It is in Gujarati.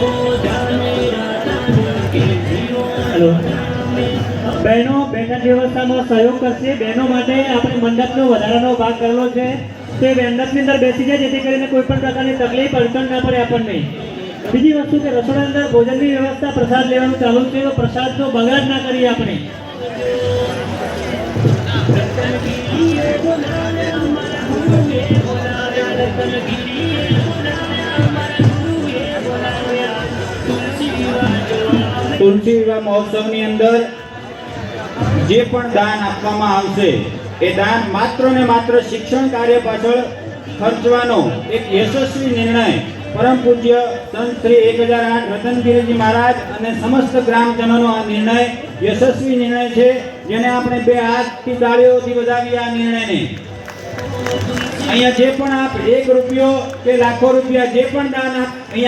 ભોજનની રાત્રિ કે જીવોનો આનંદમાં બેનો બેનની વ્યવસ્થામાં સહયોગ કરજે બેનો માથે આપણે મંડપનો વધારેનો ભાગ કરેલો છે તે બેનની અંદર બેસી જજે જેથી કરીને કોઈ પણ પ્રકારની તકલીફ પડસણ ના પડે આપણને બીજી વસ્તુ કે રસોડા અંદર ભોજનની વ્યવસ્થા પ્રસાદ લેવાનું ચાલુ કેલો પ્રસાદનો બગાડ ના કરીએ આપણે તુલસી વિવાહ મહોત્સવની અંદર જે પણ દાન આપવામાં આવશે એ દાન માત્ર ને માત્ર શિક્ષણ કાર્ય પાછળ ખર્ચવાનો એક યશસ્વી નિર્ણય પરમ પૂજ્ય સંત શ્રી એક હજાર આઠ રતનગીરીજી મહારાજ અને સમસ્ત ગ્રામજનોનો આ નિર્ણય યશસ્વી નિર્ણય છે જેને આપણે બે હાથથી તાળીઓથી વધાવીએ આ નિર્ણયને અહીંયા જે પણ આપ એક રૂપિયો કે લાખો રૂપિયા જે પણ દાન આપ અહીંયા